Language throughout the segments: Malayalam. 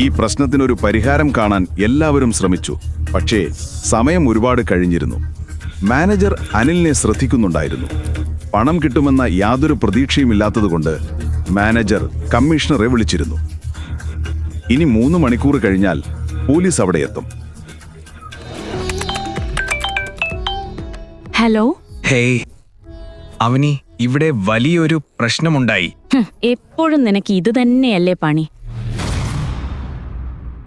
ഈ പ്രശ്നത്തിനൊരു പരിഹാരം കാണാൻ എല്ലാവരും ശ്രമിച്ചു. പക്ഷേ സമയം ഒരുപാട് കഴിഞ്ഞിരുന്നു. മാനേജർ അനിലിനെ ശ്രദ്ധിക്കുന്നുണ്ടായിരുന്നു. പണം കിട്ടുമെന്ന യാതൊരു പ്രതീക്ഷയുമില്ലാത്തതുകൊണ്ട് മാനേജർ കമ്മീഷണറെ വിളിച്ചിരുന്നു. ഇനി മൂന്ന് മണിക്കൂർ കഴിഞ്ഞാൽ പോലീസ് അവിടെ എത്തും. ഹലോ? ഹേയ് അവനി ഇവിടെ വലിയൊരു പ്രശ്നമുണ്ടായി. എപ്പോഴും നിനക്ക് ഇത് തന്നെയല്ലേ പണി?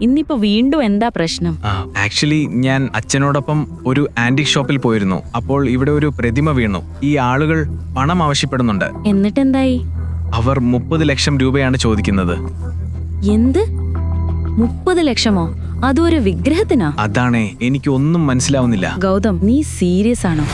ഇന്നിപ്പോ വീണ്ടും എന്താ പ്രശ്നം? ആക്ച്വലി ഞാൻ അച്ഛനോടൊപ്പം ഒരു ആന്റിക് ഷോപ്പിൽ പോയിരുന്നു. അപ്പോൾ ഇവിടെ ഒരു പ്രതിമ വീണു. ഈ ആളുകൾ പണം ആവശ്യപ്പെടുന്നുണ്ട്. എന്നിട്ട് എന്തായി അവർ മുപ്പത് ലക്ഷം രൂപയാണ് ചോദിക്കുന്നത്. എന്ത്? മുപ്പത് ലക്ഷമോ? അതൊരു വിഗ്രഹത്തിനാ? അതാണേ എനിക്ക് ഒന്നും മനസ്സിലാവുന്നില്ല. ഗൗതം നീ സീരിയസ് ആണോ?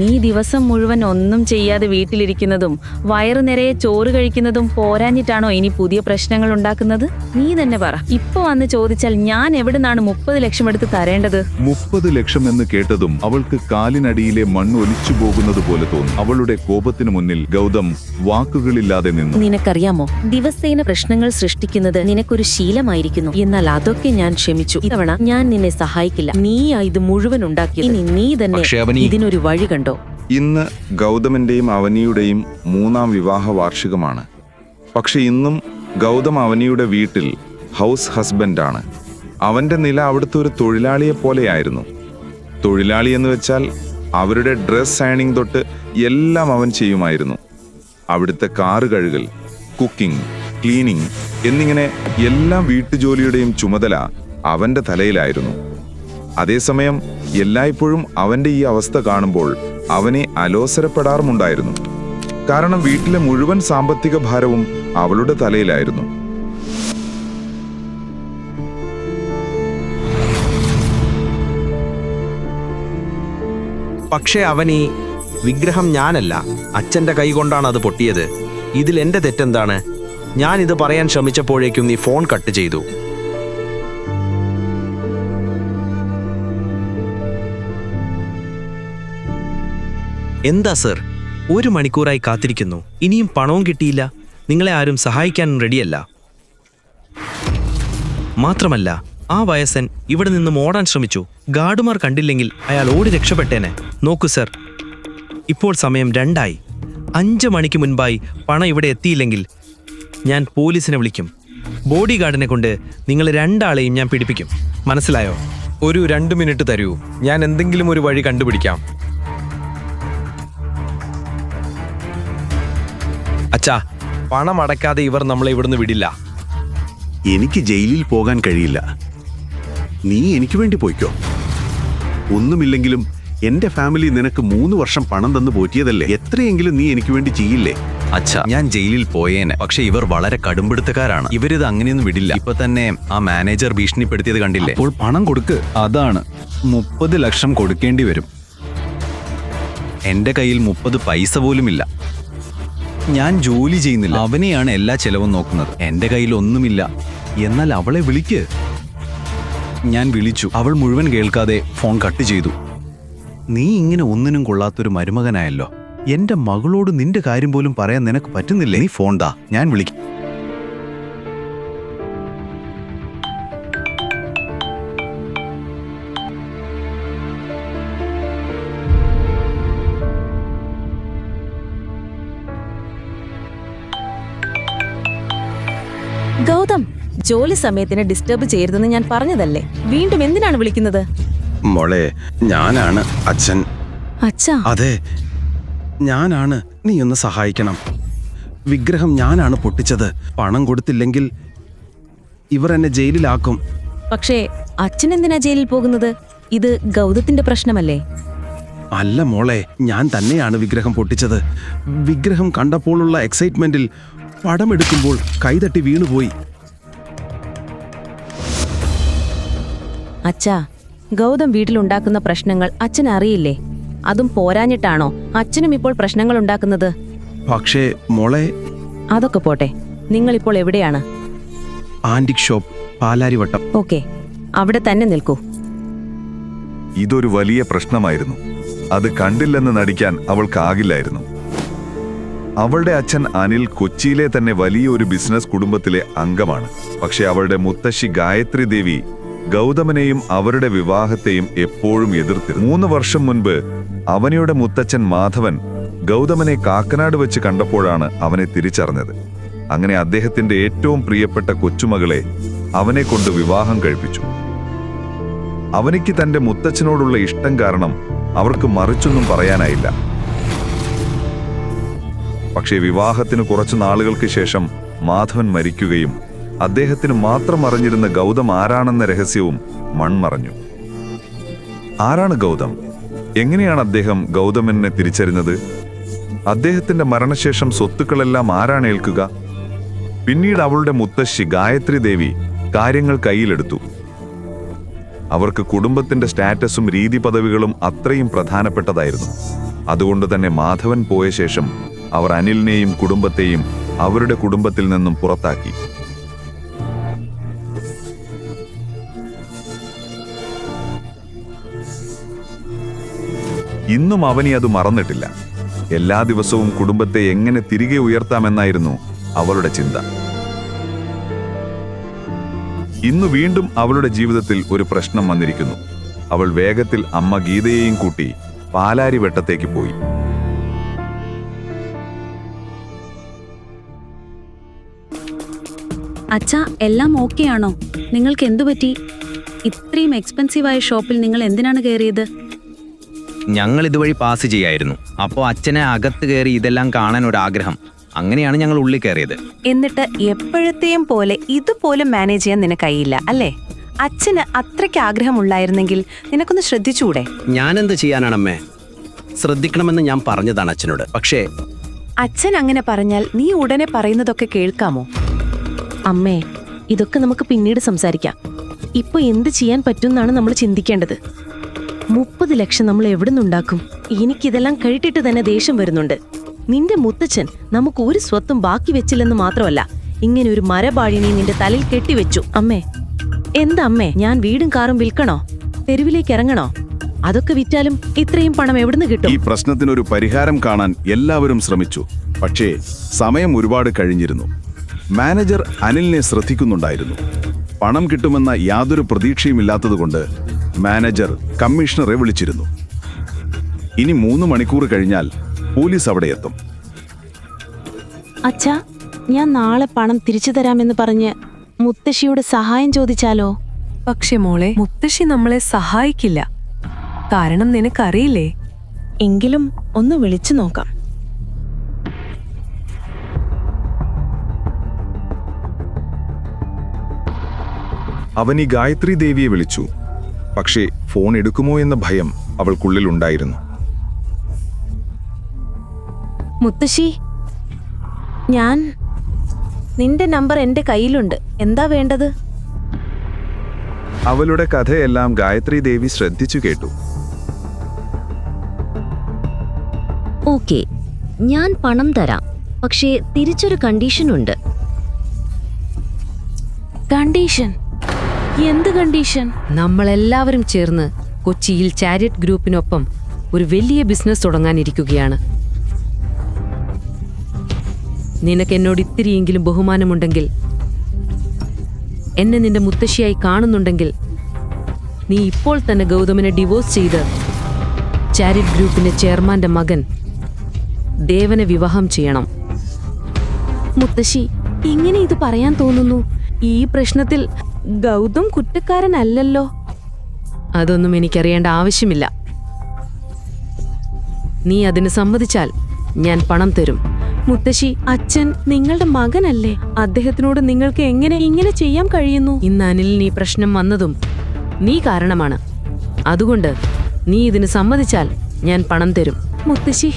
നീ ദിവസം മുഴുവൻ ഒന്നും ചെയ്യാതെ വീട്ടിലിരിക്കുന്നതും വയറു നിറയെ ചോറ് കഴിക്കുന്നതും പോരാഞ്ഞിട്ടാണോ ഇനി പുതിയ പ്രശ്നങ്ങൾ ഉണ്ടാക്കുന്നത്? നീ തന്നെ പറ. ഇപ്പൊ വന്ന് ചോദിച്ചാൽ ഞാൻ എവിടുന്നാണ് മുപ്പത് ലക്ഷം എടുത്ത് തരേണ്ടത്? മുപ്പത് ലക്ഷം എന്ന് കേട്ടതും അവൾക്ക് കാലിനടിയിലെ മണ്ണ് ഒലിച്ചു പോകുന്നത് പോലെ തോന്നി. അവളുടെ കോപത്തിനു മുന്നിൽ ഗൗതം വാക്കുകളില്ലാതെ നിന്നു. നിനക്കറിയാമോ? ദിവസേന പ്രശ്നങ്ങൾ സൃഷ്ടിക്കുന്നത് നിനക്കൊരു ശീലമായിരിക്കുന്നു. എന്നാൽ അതൊക്കെ ഞാൻ ക്ഷമിച്ചു. ഇത്തവണ ഞാൻ നിന്നെ സഹായിക്കില്ല. നീയാ ഇത് മുഴുവൻ ഉണ്ടാക്കി ഇനി നീ തന്നെ ഇതിനൊരു വഴി കണ്ടോ. ഇന്ന് ഗൗതമന്റെയും അവനിയുടെയും മൂന്നാം വിവാഹ വാർഷികമാണ്. പക്ഷെ ഇന്നും ഗൗതം അവനിയുടെ വീട്ടിൽ ഹൗസ് ഹസ്ബൻഡാണ് അവന്റെ നില അവിടുത്തെ ഒരു തൊഴിലാളിയെ പോലെയായിരുന്നു. തൊഴിലാളി എന്ന് വെച്ചാൽ അവരുടെ ഡ്രസ് സൈനിങ് തൊട്ട് എല്ലാം അവൻ ചെയ്യുമായിരുന്നു. അവിടുത്തെ കാറ് കഴുകൽ കുക്കിംഗ് ക്ലീനിങ് എന്നിങ്ങനെ എല്ലാ വീട്ടുജോലിയുടെയും ചുമതല അവന്റെ തലയിലായിരുന്നു. അതേസമയം എല്ലായ്പ്പോഴും അവന്റെ ഈ അവസ്ഥ കാണുമ്പോൾ അവനെ അലോസരപ്പെടാറുമുണ്ടായിരുന്നു. കാരണം വീട്ടിലെ മുഴുവൻ സാമ്പത്തിക ഭാരവും അവളുടെ തലയിലായിരുന്നു. പക്ഷേ അവനീ വിഗ്രഹം ഞാനല്ല. അച്ഛന്റെ കൈകൊണ്ടാണ് അത് പൊട്ടിയത്. ഇതിൽ എന്റെ തെറ്റെന്താണ്? ഞാൻ ഇത് പറയാൻ ശ്രമിച്ചപ്പോഴേക്കും നീ ഫോൺ കട്ട് ചെയ്തു. എന്താ സർ? ഒരു മണിക്കൂറായി കാത്തിരിക്കുന്നു. ഇനിയും പണവും കിട്ടിയില്ല. നിങ്ങളെ ആരും സഹായിക്കാൻ റെഡിയല്ല. മാത്രമല്ല ആ വയസ്സൻ ഇവിടെ നിന്നും ഓടാൻ ശ്രമിച്ചു. ഗാർഡുമാർ കണ്ടില്ലെങ്കിൽ അയാൾ ഓടി രക്ഷപ്പെട്ടേനെ. നോക്കൂ സർ. ഇപ്പോൾ സമയം രണ്ടായി. അഞ്ച് മണിക്ക് മുൻപായി പണം ഇവിടെ എത്തിയില്ലെങ്കിൽ ഞാൻ പോലീസിനെ വിളിക്കും. ബോഡി ഗാർഡിനെ കൊണ്ട് നിങ്ങൾ രണ്ടാളെയും ഞാൻ പിടിപ്പിക്കും മനസ്സിലായോ? ഒരു രണ്ട് മിനിറ്റ് തരൂ. ഞാൻ എന്തെങ്കിലും ഒരു വഴി കണ്ടുപിടിക്കാം. അച്ഛാ പണം അടക്കാതെ ഇവർ നമ്മളെ ഇവിടുന്ന് വിടില്ല. എനിക്ക് ജയിലിൽ പോകാൻ കഴിയില്ല. നീ എനിക്ക് വേണ്ടി പോയിക്കോ. ഒന്നുമില്ലെങ്കിലും എന്റെ ഫാമിലി നിനക്ക് മൂന്ന് വർഷം പണം തന്നു പോറ്റിയതല്ലേ? എത്രയെങ്കിലും നീ എനിക്ക് വേണ്ടി ചെയ്യില്ലേ? അച്ഛാ ഞാൻ ജയിലിൽ പോയേനെ. പക്ഷെ ഇവർ വളരെ കടുംപിടുത്തക്കാരാണ്. ഇവരിത് അങ്ങനെയൊന്നും വിടില്ല. ഇപ്പൊ തന്നെ ആ മാനേജർ ഭീഷണിപ്പെടുത്തിയത് കണ്ടില്ലേ? അപ്പോൾ പണം കൊടുക്ക്. അതാണ്. മുപ്പത് ലക്ഷം കൊടുക്കേണ്ടി വരും. എന്റെ കയ്യിൽ മുപ്പത് പൈസ പോലുമില്ല. ഞാൻ ജോലി ചെയ്യുന്നില്ല. അവനെയാണ് എല്ലാ ചെലവും നോക്കുന്നത്. എന്റെ കയ്യിൽ ഒന്നുമില്ല. എന്നാൽ അവളെ വിളിക്ക്. ഞാൻ വിളിച്ചു. അവൾ മുഴുവൻ കേൾക്കാതെ ഫോൺ കട്ട് ചെയ്തു. നീ ഇങ്ങനെ ഒന്നിനും കൊള്ളാത്തൊരു മരുമകനായല്ലോ. എന്റെ മകളോട് നിന്റെ കാര്യം പോലും പറയാൻ നിനക്ക് പറ്റുന്നില്ലേ? നീ ഫോൺ ഞാൻ വിളിക്കും. ഗൗതം ജോലി സമയത്തിന് ഡിസ്റ്റർബ് ചെയ്യരുതെന്ന് ഞാൻ പറഞ്ഞതല്ലേ? വീണ്ടും എന്തിനാണ് വിളിക്കുന്നത്? മോളെ ഞാനാണ് അച്ഛൻ. അച്ഛാ? അതെ ഞാനാണ്. നീ ഒന്ന് സഹായിക്കണം. വിഗ്രഹം ഞാനാണ് പൊട്ടിച്ചത്. പണം കൊടുത്തില്ലെങ്കിൽ ഇവർ എന്നെ ജയിലിലാക്കും. പക്ഷേ അച്ഛൻ എന്തിനാ ജയിലിൽ പോകുന്നത്? ഇത് ഗൗതത്തിന്റെ പ്രശ്നമല്ലേ? അല്ല മോളെ ഞാൻ തന്നെയാണ് വിഗ്രഹം പൊട്ടിച്ചത്. വിഗ്രഹം കണ്ടപ്പോഴുള്ള എക്സൈറ്റ്മെന്റിൽ പടമെടുക്കുമ്പോൾ കൈതട്ടി വീണുപോയി. അച്ഛാ ഗൗതം വീട്ടിലുണ്ടാക്കുന്ന പ്രശ്നങ്ങൾ അച്ഛൻ അറിയില്ലേ? അതും പോരാഞ്ഞിട്ടാണോ അച്ഛനും ഇപ്പോൾ പ്രശ്നങ്ങൾ ഉണ്ടാക്കുന്നത്? പക്ഷേ മോളെ അതൊക്കെ പോട്ടെ. നിങ്ങൾ ഇപ്പോൾ എവിടെയാണ്? Antique shop Palarivattam. ഓക്കെ. അവിടെ തന്നെ നിൽക്കൂ. ഇതൊരു വലിയ പ്രശ്നമായിരുന്നു. അത് കണ്ടില്ലെന്ന് നടിക്കാൻ അവൾക്കാകില്ലായിരുന്നു. അവളുടെ അച്ഛൻ അനിൽ കൊച്ചിയിലെ തന്നെ വലിയ ഒരു ബിസിനസ് കുടുംബത്തിലെ അംഗമാണ്. പക്ഷെ അവളുടെ മുത്തശ്ശി ഗായത്രി ദേവി ഗൗതമനെയും അവരുടെ വിവാഹത്തെയും എപ്പോഴും എതിർത്തിരുന്നു. മൂന്ന് വർഷം മുൻപ് അവനിയുടെ മുത്തച്ഛൻ മാധവൻ ഗൗതമനെ കാക്കനാട് വെച്ച് കണ്ടപ്പോഴാണ് അവനെ തിരിച്ചറിഞ്ഞത്. അങ്ങനെ അദ്ദേഹത്തിന്റെ ഏറ്റവും പ്രിയപ്പെട്ട കൊച്ചുമകളെ അവനെ കൊണ്ട് വിവാഹം കഴിപ്പിച്ചു. അവനിക്ക് തന്റെ മുത്തച്ഛനോടുള്ള ഇഷ്ടം കാരണം അവർക്ക് മറിച്ചൊന്നും പറയാനായില്ല. പക്ഷേ വിവാഹത്തിന് കുറച്ചു നാളുകൾക്ക് ശേഷം മാധവൻ മരിക്കുകയും അദ്ദേഹത്തിന് മാത്രം അറിഞ്ഞിരുന്ന ഗൗതം ആരാണെന്ന രഹസ്യവും മൺമറഞ്ഞു. ആരാണ് ഗൗതം? എങ്ങനെയാണ് അദ്ദേഹം ഗൗതമനെ തിരിച്ചറിഞ്ഞത്? അദ്ദേഹത്തിന്റെ മരണശേഷം സ്വത്തുക്കളെല്ലാം ആരാണ് ഏൽക്കുക? പിന്നീട് അവളുടെ മുത്തശ്ശി ഗായത്രി ദേവി കാര്യങ്ങൾ കയ്യിലെടുത്തു. അവർക്ക് കുടുംബത്തിന്റെ സ്റ്റാറ്റസും രീതി പദവികളും അത്രയും പ്രധാനപ്പെട്ടതായിരുന്നു. അതുകൊണ്ട് തന്നെ മാധവൻ പോയ ശേഷം അവർ അനിലിനെയും കുടുംബത്തെയും അവരുടെ കുടുംബത്തിൽ നിന്നും പുറത്താക്കി. ഇന്നും അവനി അത് മറന്നിട്ടില്ല. എല്ലാ ദിവസവും കുടുംബത്തെ എങ്ങനെ തിരികെ ഉയർത്താമെന്നായിരുന്നു അവളുടെ ചിന്ത. ഇന്ന് വീണ്ടും അവളുടെ ജീവിതത്തിൽ ഒരു പ്രശ്നം വന്നിരിക്കുന്നു. അവൾ വേഗത്തിൽ അമ്മ ഗീതയെയും കൂട്ടി പാലാരി വെട്ടത്തേക്ക് പോയി. അച്ഛാ എല്ലാം ഓക്കെ ആണോ? നിങ്ങൾക്ക് എന്തു പറ്റി? ഇത്രയും എക്സ്പെൻസീവായ ഷോപ്പിൽ നിങ്ങൾ എന്തിനാണ് കയറിയത്? ഞങ്ങൾ ഇതുവഴി പാസ് ചെയ്യായിരുന്നു. അപ്പോൾ അച്ഛനെ അകത്ത് കയറി ഇതെല്ലാം കാണാൻ ഒരു ആഗ്രഹം അങ്ങനെയാണ് ഞങ്ങൾ ഉള്ളിൽ കയറിയത്. എന്നിട്ട് എപ്പോഴത്തെയും പോലെ ഇതുപോലെ മാനേജ് ചെയ്യാൻ നിനക്കയില്ല അല്ലേ? അച്ഛന് അത്രയ്ക്ക് ആഗ്രഹമുള്ളായിരുന്നെങ്കിൽ നിനക്കൊന്ന് ശ്രദ്ധിച്ചുകൂടെ? ഞാനെന്ത് ചെയ്യാനാണമ്മേ? ശ്രദ്ധിക്കണമെന്ന് ഞാൻ പറഞ്ഞതാണ് അച്ഛനോട്. പക്ഷേ അച്ഛൻ അങ്ങനെ പറഞ്ഞാൽ നീ ഉടനെ പറയുന്നതൊക്കെ കേൾക്കാമോ? അമ്മേ ഇതൊക്കെ നമുക്ക് പിന്നീട് സംസാരിക്കാം. ഇപ്പൊ എന്ത് ചെയ്യാൻ പറ്റുമെന്നാണ് നമ്മൾ ചിന്തിക്കേണ്ടത്. മുപ്പത് ലക്ഷം നമ്മൾ എവിടെ നിന്നുണ്ടാക്കും എനിക്കിതെല്ലാം കഴിട്ടിട്ട് തന്നെ ദേഷ്യം വരുന്നുണ്ട്. നിന്റെ മുത്തച്ഛൻ നമുക്ക് ഒരു സ്വത്തും ബാക്കി വെച്ചില്ലെന്ന് മാത്രമല്ല ഇങ്ങനെ ഒരു മരപാഴിനെ നിന്റെ തലയിൽ കെട്ടിവെച്ചു. അമ്മേ എന്താ അമ്മേ ഞാൻ വീടും കാറും വിൽക്കണോ? തെരുവിലേക്ക് ഇറങ്ങണോ? അതൊക്കെ വിറ്റാലും ഇത്രയും പണം എവിടുന്ന് കിട്ടും? ഈ പ്രശ്നത്തിനൊരു പരിഹാരം കാണാൻ എല്ലാവരും ശ്രമിച്ചു. പക്ഷേ സമയം ഒരുപാട് കഴിഞ്ഞിരുന്നു. മാനേജർ അനിലിനെ ശ്രദ്ധിക്കുന്നുണ്ടായിരുന്നു. പണം കിട്ടുമെന്ന യാതൊരു പ്രതീക്ഷയുമില്ലാത്തതുകൊണ്ട് മാനേജർ കമ്മീഷണറെ വിളിച്ചിരുന്നു. ഇനി മൂന്ന് മണിക്കൂർ കഴിഞ്ഞാൽ പോലീസ് അവിടെ എത്തും. അച്ഛാ ഞാൻ നാളെ പണം തിരിച്ചു തരാമെന്ന് പറഞ്ഞ് മുത്തശ്ശിയോട് സഹായം ചോദിച്ചാലോ? പക്ഷെ മോളെ മുത്തശ്ശി നമ്മളെ സഹായിക്കില്ല. കാരണം നിനക്കറിയില്ലേ? എങ്കിലും ഒന്ന് വിളിച്ചു നോക്കാം. അവൻ ഈ ഗായത്രി ദേവിയെ വിളിച്ചു. പക്ഷേ ഫോൺ എടുക്കുമോ എന്ന ഭയം അവൾക്കുള്ളിലുണ്ടായിരുന്നു മുത്തശ്ശി ഞാൻ നിന്റെ നമ്പർ എന്റെ കയ്യിലുണ്ട്. എന്താ വേണ്ടത്? അവളുടെ കഥയെല്ലാം ഗായത്രി ദേവി ശ്രദ്ധിച്ചു കേട്ടു. ഓക്കെ ഞാൻ പണം തരാം. പക്ഷേ തിരിച്ചൊരു കണ്ടീഷൻ ഉണ്ട്. കണ്ടീഷൻ? എന്ത് കണ്ടീഷൻ നമ്മളെല്ലാവരും ചേർന്ന് കൊച്ചിയിൽ ചാരിറ്റ് ഗ്രൂപ്പിനൊപ്പം ഒരു വലിയ ബിസിനസ് തുടങ്ങാനിരിക്കുകയാണ്. നിനക്ക് എന്നോട് ഇത്തിരിയെങ്കിലും ബഹുമാനമുണ്ടെങ്കിൽ എന്നെ നിന്റെ മുത്തശ്ശിയായി കാണുന്നുണ്ടെങ്കിൽ നീ ഇപ്പോൾ തന്നെ ഗൗതമിനെ ഡിവോഴ്സ് ചെയ്ത് ചാരിറ്റ് ഗ്രൂപ്പിന്റെ ചെയർമാന്റെ മകൻ ദേവനെ വിവാഹം ചെയ്യണം. മുത്തശ്ശി ഇങ്ങനെ ഇത് പറയാൻ തോന്നുന്നു? ഈ പ്രശ്നത്തിൽ ഗൗതം കുറ്റക്കാരനല്ലല്ലോ. അതൊന്നും എനിക്കറിയേണ്ട ആവശ്യമില്ല. നീ അതിന് സമ്മതിച്ചാൽ ഞാൻ പണം തരും. മുത്തശ്ശി അച്ഛൻ നിങ്ങളുടെ മകനല്ലേ? അദ്ദേഹത്തിനോട് നിങ്ങൾക്ക് എങ്ങനെ ഇങ്ങനെ ചെയ്യാൻ കഴിയുന്നു? ഇന്ന് അനിലിന് ഈ പ്രശ്നം വന്നതും നീ കാരണമാണ്. അതുകൊണ്ട് നീ ഇതിന് സമ്മതിച്ചാൽ ഞാൻ പണം തരും. മുത്തശ്ശി.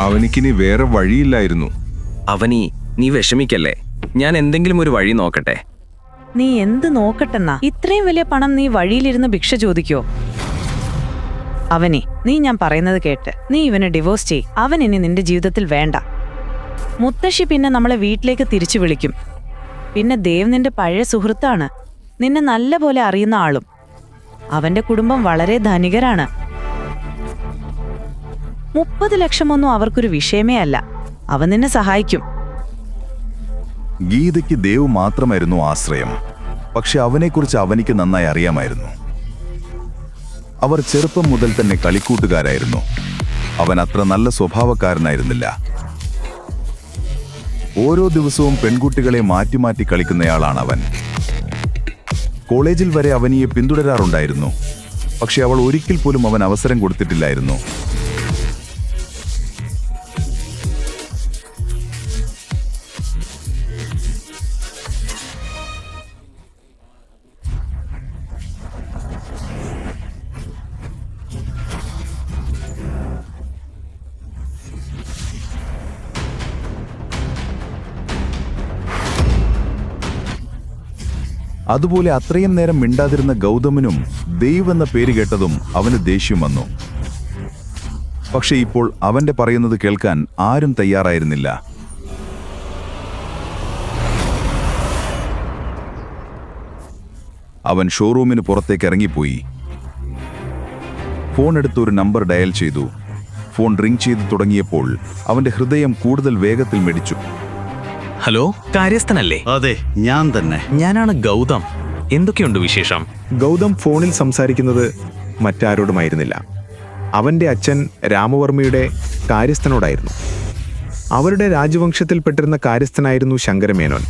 അവനിക്കിനി വേറെ വഴിയില്ലായിരുന്നു. അവനി നീ വിഷമിക്കല്ലേ? ഞാൻ എന്തെങ്കിലും ഒരു വഴി നോക്കട്ടെ? നീ എന്ത് നോക്കട്ടെന്നാ? ഇത്രയും വലിയ പണം നീ വഴിയിലിരുന്ന് ഭിക്ഷ ചോദിക്കോ? അവനെ നീ ഞാൻ പറയുന്നത് കേട്ട് നീ ഇവനെ ഡിവോഴ്സ് ചെയ് അവൻ ഇനി നിന്റെ ജീവിതത്തിൽ വേണ്ട. മുത്തശ്ശി പിന്നെ നമ്മളെ വീട്ടിലേക്ക് തിരിച്ചു വിളിക്കും. പിന്നെ ദേവ് നിന്റെ പഴയ സുഹൃത്താണ്. നിന്നെ നല്ല പോലെ അറിയുന്ന ആളും. അവന്റെ കുടുംബം വളരെ ധനികരാണ്. മുപ്പത് ലക്ഷമൊന്നും അവർക്കൊരു വിഷയമേ അല്ല. അവൻ നിന്നെ സഹായിക്കും. ഗീതയ്ക്ക് ദേവ് മാത്രമായിരുന്നു ആശ്രയം. പക്ഷെ അവനെക്കുറിച്ച് അവനിക്ക് നന്നായി അറിയാമായിരുന്നു. അവർ ചെറുപ്പം മുതൽ തന്നെ കളിക്കൂട്ടുകാരായിരുന്നു. അവൻ അത്ര നല്ല സ്വഭാവക്കാരനായിരുന്നില്ല. ഓരോ ദിവസവും പെൺകുട്ടികളെ മാറ്റി മാറ്റി കളിക്കുന്നയാളാണ് അവൻ കോളേജിൽ വരെ അവനിയെ പിന്തുടരാറുണ്ടായിരുന്നു. പക്ഷെ അവൾ ഒരിക്കൽ പോലും അവൻ അവസരം കൊടുത്തിട്ടില്ലായിരുന്നു. അതുപോലെ അത്രയും നേരം മിണ്ടാതിരുന്ന ഗൗതമനും ദൈവ് എന്ന പേര് കേട്ടതും അവന് ദേഷ്യം വന്നു. പക്ഷെ ഇപ്പോൾ അവന്റെ പറയുന്നത് കേൾക്കാൻ ആരും തയ്യാറായിരുന്നില്ല. അവൻ ഷോറൂമിന് പുറത്തേക്ക് ഇറങ്ങിപ്പോയി. ഫോൺ എടുത്ത് ഒരു നമ്പർ ഡയൽ ചെയ്തു. ഫോൺ റിംഗ് ചെയ്തു തുടങ്ങിയപ്പോൾ അവന്റെ ഹൃദയം കൂടുതൽ വേഗത്തിൽ മിടിച്ചു. ഹലോ? കാര്യസ്ഥനല്ലേ? അതെ ഞാൻ തന്നെ. ഞാനാണ് ഗൗതം. എന്തൊക്കെയുണ്ട് വിശേഷം? ഗൗതം ഫോണിൽ സംസാരിക്കുന്നത് മറ്റാരോടുമായിരുന്നില്ല. അവന്റെ അച്ഛൻ രാമവർമ്മയുടെ കാര്യസ്ഥനോടായിരുന്നു. അവരുടെ രാജവംശത്തിൽപ്പെട്ടിരുന്ന കാര്യസ്ഥനായിരുന്നു ശങ്കരമേനോൻ.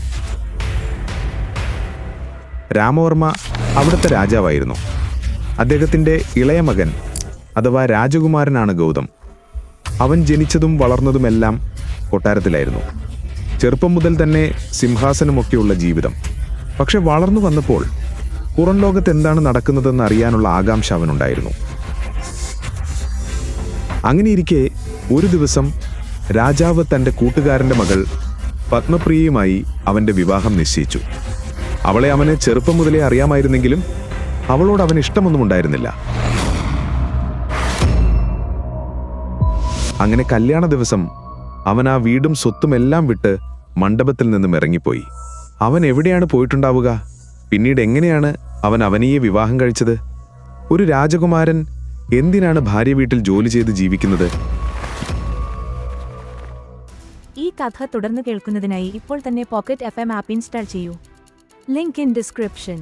രാമവർമ്മ അവിടുത്തെ രാജാവായിരുന്നു. അദ്ദേഹത്തിന്റെ ഇളയ മകൻ അഥവാ രാജകുമാരനാണ് ഗൗതം. അവൻ ജനിച്ചതും വളർന്നതുമെല്ലാം കൊട്ടാരത്തിലായിരുന്നു. ചെറുപ്പം മുതൽ തന്നെ സിംഹാസനമൊക്കെയുള്ള ജീവിതം. പക്ഷെ വളർന്നു വന്നപ്പോൾ പുറം ലോകത്ത് എന്താണ് നടക്കുന്നതെന്ന് അറിയാനുള്ള ആകാംക്ഷ അവനുണ്ടായിരുന്നു. അങ്ങനെയിരിക്കെ ഒരു ദിവസം രാജാവ് തന്റെ കൂട്ടുകാരന്റെ മകൾ പത്മപ്രിയയുമായി അവന്റെ വിവാഹം നിശ്ചയിച്ചു. അവളെ അവന് ചെറുപ്പം മുതലേ അറിയാമായിരുന്നെങ്കിലും അവളോട് അവൻ ഇഷ്ടമൊന്നും ഉണ്ടായിരുന്നില്ല. അങ്ങനെ കല്യാണ ദിവസം അവൻ ആ വീടും സ്വത്തുമെല്ലാം വിട്ട് മണ്ഡപത്തിൽ നിന്നും ഇറങ്ങിപ്പോയി. അവൻ എവിടെയാണ് പോയിട്ടുണ്ടാവുക? പിന്നീട് എങ്ങനെയാണ് അവൻ അവനിയെ വിവാഹം കഴിച്ചത്? ഒരു രാജകുമാരൻ എന്തിനാണ് ഭാര്യ വീട്ടിൽ ജോലി ചെയ്ത് ജീവിക്കുന്നത്? ഈ കഥ തുടർന്ന് കേൾക്കുന്നതിനായി ഇപ്പോൾ തന്നെ pocket F M app install ചെയ്യൂ. Link in description